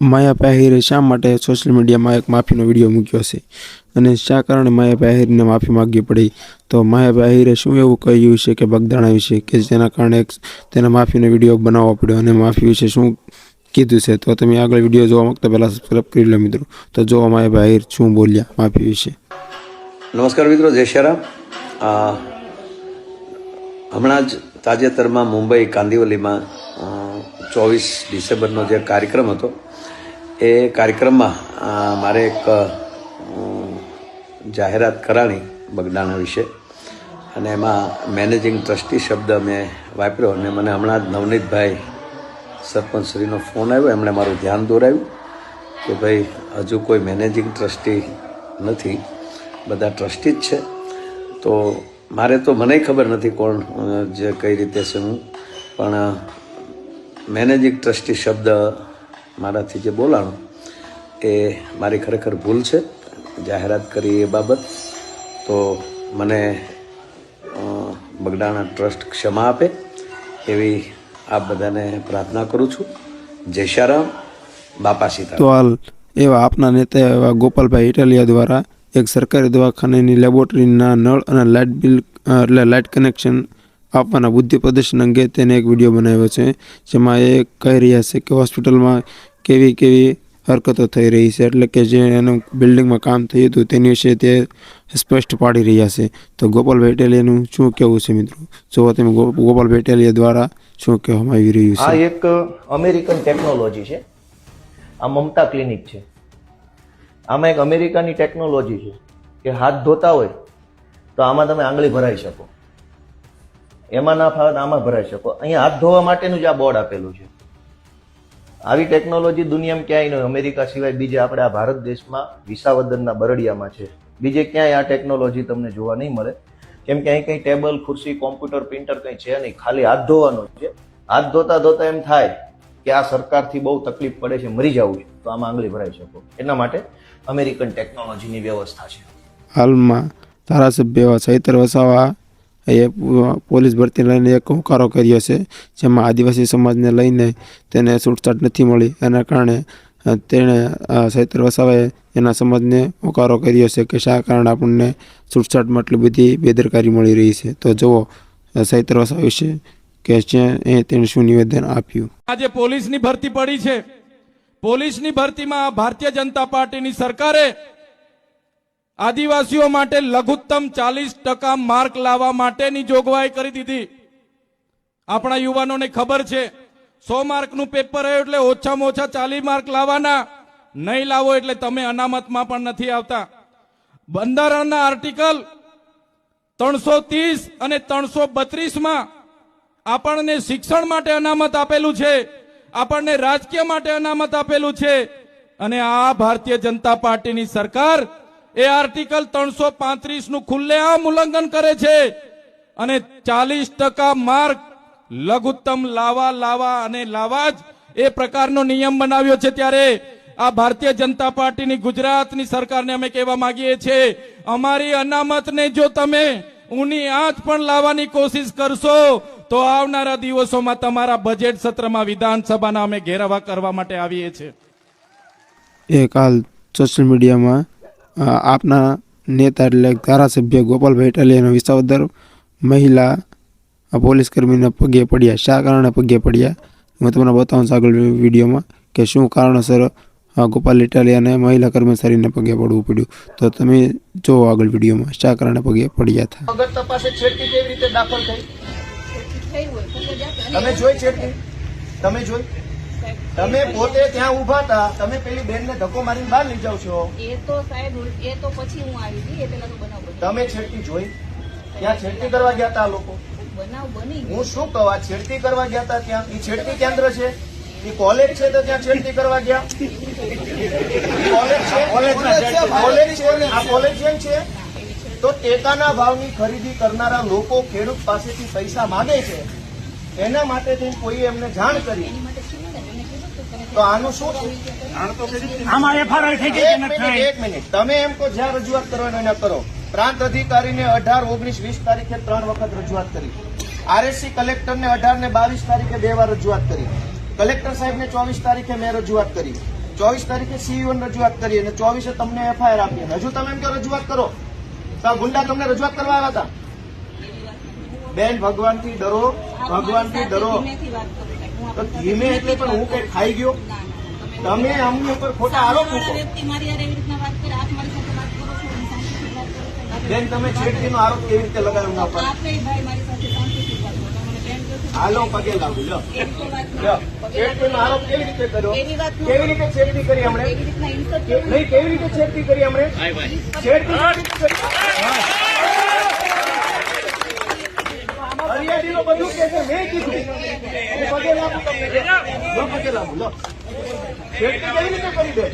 માયા પહેરે શા માટે સોશિયલ મીડિયામાં એક માફીનો વીડિયો મૂક્યો છે? અને શા કારણે માયા પહેરીને માફી માગવી પડી? તો માયા પહેરે શું એવું કહ્યું છે કે બગદાણા વિશે? કે જેના કારણે તેને માફીનો વીડિયો બનાવવો પડ્યો અને માફી વિશે શું કીધું છે? તો તમે આગળ વીડિયો જોવા માંગતા પહેલાં સબસ્ક્રાઈબ કરી લો મિત્રો. તો જો માયા પહેર શું બોલ્યા માફી વિશે? નમસ્કાર મિત્રો, જય શ્રી હમણાં જ તાજેતરમાં મુંબઈ કાંદિવલીમાં ચોવીસ ડિસેમ્બરનો જે કાર્યક્રમ હતો એ કાર્યક્રમમાં મારે એક જાહેરાત કરાણી બગદાણા વિશે. અને એમાં મેનેજિંગ ટ્રસ્ટી શબ્દ મેં વાપર્યો અને મને હમણાં જ નવનીતભાઈ સરપંચશ્રીનો ફોન આવ્યો, એમણે મારું ધ્યાન દોરાવ્યું કે ભાઈ, હજુ કોઈ મેનેજિંગ ટ્રસ્ટી નથી, બધા ટ્રસ્ટી જ છે. તો મારે તો મને ખબર નથી કોણ જે કઈ રીતે છે હું, પણ મેનેજિંગ ટ્રસ્ટી શબ્દ મારાથી જે બોલાણો એ મારી ખરેખર ભૂલ છે. જાહેરાત કરી એ બાબત. તો મને બગડાણા ટ્રસ્ટ ક્ષમા આપે એવી આપ બધાને પ્રાર્થના કરું છું. જય શ્યારામ. બાપા સીતારામ. તો હાલ એવા આપના નેતા એવા ગોપાલભાઈ ઇટાલિયા દ્વારા એક સરકારી દવાખાનાની લેબોરેટરીના નળ અને લાઇટ બિલ એટલે લાઇટ કનેક્શન આપવાના બુદ્ધિ પ્રદર્શન અંગે તેને એક વીડિયો બનાવ્યો છે. જેમાં એ કહી રહ્યા છે કે હોસ્પિટલમાં કેવી કેવી હરકતો થઈ રહી છે. એટલે કે જે એનું બિલ્ડિંગમાં કામ થયું હતું તેની વિશે તે સ્પષ્ટ પાડી રહ્યા છે. તો ગોપાલ ભેટેલિયાનું શું કહેવું છે મિત્રો? જો તમે ગોપાલ ભેટેલિયા દ્વારા શું કહેવામાં આવી રહ્યું આ છે એક અમેરિકન ટેકનોલોજી છે. આ મમતા ક્લિનિક છે. આમાં એક અમેરિકાની ટેકનોલોજી છે કે હાથ ધોતા હોય તો આમાં તમે આંગળી ભરાઈ શકો. એમાં ના ફાવે આમાં ભરાઈ શકો. અહીંયા હાથ ધોવા માટેનું જ આ બોર્ડ આપેલું છે. આવી ટેકનોલોજી દુનિયામાં ક્યાંય નહીં, અમેરિકા સિવાય બીજે આપણે આ ભારત દેશમાં વિસાવદનના બરડિયામાં છે. બીજે ક્યાંય આ ટેકનોલોજી તમને જોવા નહીં મળે. કેમ કે અહીં કંઈ ટેબલ, ખુરશી, કોમ્પ્યુટર, પ્રિન્ટર કંઈ છે નહીં, ખાલી હાથ ધોવાનો છે. હાથ ધોતા ધોતા એમ થાય કે આ સરકારથી બહુ તકલીફ પડે છે, મરી જવું છે. તો આમાં આંગળી ભરાઈ શકો. એના માટે અમેરિકન ટેકનોલોજીની વ્યવસ્થા છે. હાલમાં ધારાસભ્ય એવા ચૈતર વસાવા એ પોલીસ ભરતી લઈને એક હોકારો કર્યો છે જેમાં આદિવાસી સમાજને લઈને તેને છૂટછાટ નથી મળી. એના કારણે તેણે અ, વસાવાએ એના સમાજને હોકારો કર્યો છે કે શા કારણે આપણને છૂટછાટમાં એટલી બધી બેદરકારી મળી રહી છે. તો જુઓ અ, વસાવા વિશે કે છે તેણે શું નિવેદન આપ્યું. આજે પોલીસની ભરતી પડી છે. પોલીસની ભરતીમાં ભારતીય જનતા પાર્ટીની સરકારે આદિવાસીઓ માટે લઘુત્તમ ચાલીસ ટકા માર્ક લાવવા માટેની જોગવાઈ કરી દીધી. આપણા યુવાનોને ખબર છે, સો માર્કનું પેપર આવ્યું એટલે ઓછામાં ઓછા ચાલીસ માર્ક લાવવાના. નહીં લાવો એટલે તમે અનામતમાં પણ નથી આવતા. બંધારણના આર્ટિકલ ત્રણસો ત્રીસ અને ત્રણસો બત્રીસમાં આપણને શિક્ષણ માટે અનામત આપેલું છે, આપણને રાજકીય માટે અનામત આપેલું છે અને આ ભારતીય જનતા પાર્ટીની સરકાર એ આર્ટિકલ ત્રણસો પાંત્રીસનું ખુલ્લેઆમ ઉલ્લંઘન કરે છે અને ચાલીસ ટકા માર્ક લઘુત્તમ લાવા લાવા અને લાવા જ એ પ્રકારનો નિયમ બનાવ્યો છે. ત્યારે આ ભારતીય જનતા પાર્ટીની ગુજરાતની સરકારને અમે કહેવા માંગીએ છીએ, અમારી અનામતને જો તમે ઊની આંચ પણ લાવવાની કોશિશ કરશો, તો આવનારા દિવસોમાં તમારા બજેટ સત્રમાં વિધાનસભાના અમે ઘેરાવા કરવા માટે આવીએ છીએ. એ કાલ સોશિયલ મીડિયામાં આપના નેતા એટલે ધારાસભ્ય ગોપાલભાઈ ઇટાલિયાનો વિસાવદર મહિલા પોલીસ કર્મીના પગે પડ્યા. શા કારણે પગે પડ્યા? હું તમને બતાવું છું આગળ વિડીયોમાં કે શું કારણોસર ગોપાલ ઇટાલિયાને મહિલા કર્મચારીને પગે પડવું પડ્યું. તો તમે જુઓ આગળ વિડીયોમાં શા કારણે પગે પડ્યા હતા. વગર તપાસે છેડતી કેવી રીતે દાખલ થઈ? તમે જોઈ છેડતી? તમે જોઈ? તમે પોતે ત્યાં ઊભા હતા તમે પેલી બેન ને ધક્કો મારીને બહાર લઈ જાવ છો. એ તો સાહેબ એ તો પછી હું આવી હતી એ પેલા તો બનાવ તમે છેડતી જોઈ? ત્યાં છેડતી કરવા ગયા હતા લોકો? બનાવ બની હું શું કહું આ છેડતી કરવા ગયા હતા ત્યાં? એ છેડતી કેન્દ્ર છે? એ કોલેજ છે તો ત્યાં છેડતી કરવા ગયા? કોલેજ છે? કોલેજ છે આ કોલેજ જેમ છે? તો ટેકાના ભાવની ખરીદી કરનારા લોકો ખેડૂત પાસેથી પૈસા માગે છે. એના માટે કોઈ એમને જાણ કરી એની માટે શું ને એને કીધું તું આનું શું આમાં એફઆરઆઈ થઈ ગઈ એક મિનિટ એક મિનિટ. તમે એમ કહો જ્યાં રજૂઆત કરવાનો એને કરો. પ્રાંત અધિકારીને અઢાર ઓગણીસ વીસ તારીખે ત્રણ વખત રજૂઆત કરી. આરએસસી કલેક્ટરને અઢાર ને બાવીસ તારીખે બે વાર રજૂઆત કરી. કલેક્ટર સાહેબને ચોવીસ તારીખે મેં રજૂઆત કરી. ચોવીસ તારીખે સીઈઓ રજૂઆત કરી અને ચોવીસે તમને એફઆઈઆર આપી. અને હજુ તમે એમ કે રજૂઆત કરો. તો ગુંડા તમને રજૂઆત કરવા આવ્યા હતા? બેન ભગવાનથી ડરો. ભગવાનથી ડરો. ધીમેથી વાત કરો સાહેબ. હું તો ધીમે એટલે પણ હું કઈ ખાઈ ગયો? ના, ના, તમે અમની ઉપર ખોટા આરોપ મૂકો. બેન તમે છેડતીનો આરોપ કેવી રીતે લગાવ્યો કહો છો. હાલો પગે લાગુ લ્યો. એવી તો વાત લ્યો. નથી. છેડતીનો આરોપ કેવી રીતે કર્યો? ન કેવી રીતે છેડતી કરી હમણે નહીં કેવી રીતે છેડતી કરી હમણે છેડતી રીતે બધું કે છે મેં કીધું. પગે લાગુ તમને પગે લાગુ લો. કેવી રીતે કરી દે?